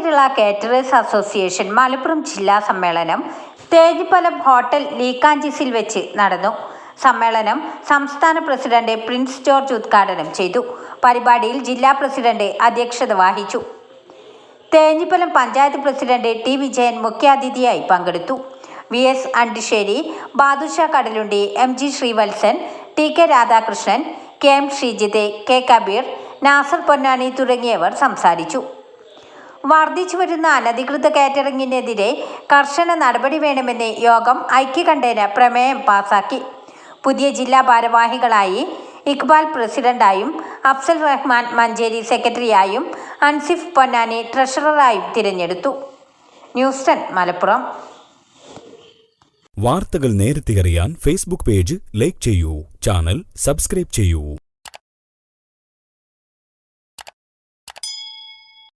Kerala caterers association Malappuram ജില്ലാ സമ്മേളനം തേജിപ്പലം hotel ലീക്കാഞ്ചിസിൽ വെച്ച് നടന്നു. സമ്മേളനം സംസ്ഥാന പ്രസിഡന്റ് പ്രിൻസ് ജോർജ് ഉദ്ഘാടനം ചെയ്തു. പരിപാടിയിൽ ജില്ലാ പ്രസിഡന്റ് അധ്യക്ഷത വഹിച്ചു. തേഞ്ഞിപ്പലം പഞ്ചായത്ത് പ്രസിഡന്റ് ടി വിജയൻ മുഖ്യാതിഥിയായി പങ്കെടുത്തു. V S Andisseri Badusha Kadalundi M G Srivatsan T K Radhakrishnan K M Sreejith K Kabeer Nasser Ponnani തുടങ്ങിയവർ സംസാരിച്ചു. വർദ്ധിച്ചു വരുന്ന അനധികൃത കാറ്ററിംഗിനെതിരെ കർശന നടപടി വേണമെന്ന് യോഗം ഐക്യകണ്ഠേന പ്രമേയം പാസാക്കി. പുതിയ ജില്ലാ ഭാരവാഹികളായി ഇക്ബാൽ പ്രസിഡന്റായും അഫ്സൽ റഹ്മാൻ മഞ്ചേരി സെക്രട്ടറിയായും അൻസിഫ് പൊന്നാനി ട്രഷററായും തിരഞ്ഞെടുത്തു. ന്യൂസ് മലപ്പുറം. വാർത്തകൾ നേരത്തെ അറിയാൻ ഫേസ്ബുക്ക് പേജ് ലൈക്ക് ചെയ്യൂ ചാനൽ സബ്സ്ക്രൈബ് ചെയ്യൂ.